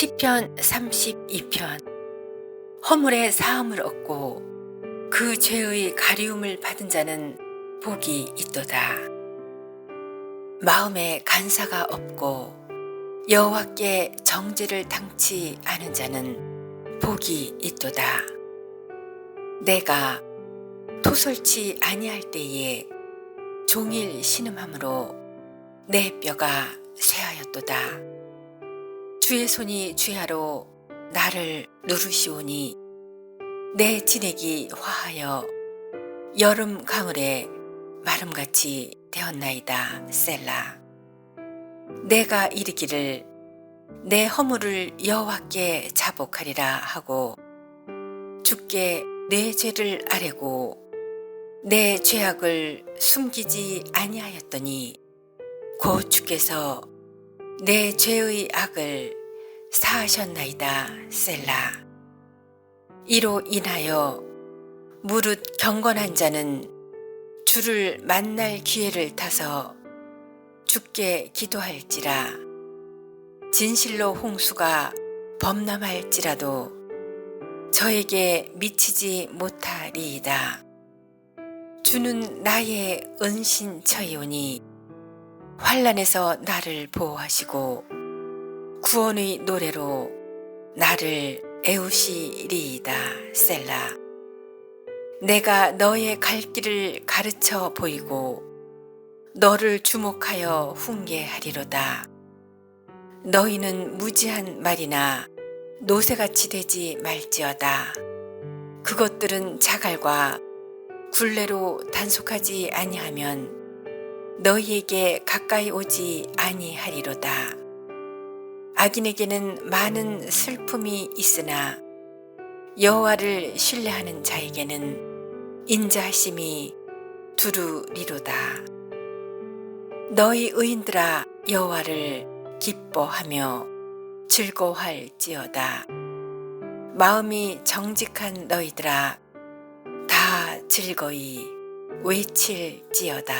시편 32편 허물의 사함을 얻고 그 죄의 가리움을 받은 자는 복이 있도다. 마음에 간사가 없고 여호와께 정죄를 당치 않은 자는 복이 있도다. 내가 토설치 아니할 때에 종일 신음함으로 내 뼈가 쇠하였도다. 주의 손이 주야로 나를 누르시오니 내 진액이 화하여 여름 가을에 마름같이 되었나이다 셀라. 내가 이르기를 내 허물을 여호와께 자복하리라 하고 주께 내 죄를 아뢰고 내 죄악을 숨기지 아니하였더니 곧 주께서 내 죄의 악을 사하셨나이다 셀라. 이로 인하여 무릇 경건한 자는 주를 만날 기회를 타서 주께 기도할지라. 진실로 홍수가 범람할지라도 저에게 미치지 못하리이다. 주는 나의 은신처이오니 환란에서 나를 보호하시고 구원의 노래로 나를 애우시리이다 셀라. 내가 너의 갈 길을 가르쳐 보이고 너를 주목하여 훈계하리로다. 너희는 무지한 말이나 노새같이 되지 말지어다. 그것들은 자갈과 굴레로 단속하지 아니하면 너희에게 가까이 오지 아니하리로다. 악인에게는 많은 슬픔이 있으나 여호와를 신뢰하는 자에게는 인자하심이 두루리로다. 너희 의인들아 여호와를 기뻐하며 즐거워할지어다. 마음이 정직한 너희들아 다 즐거이 외칠지어다.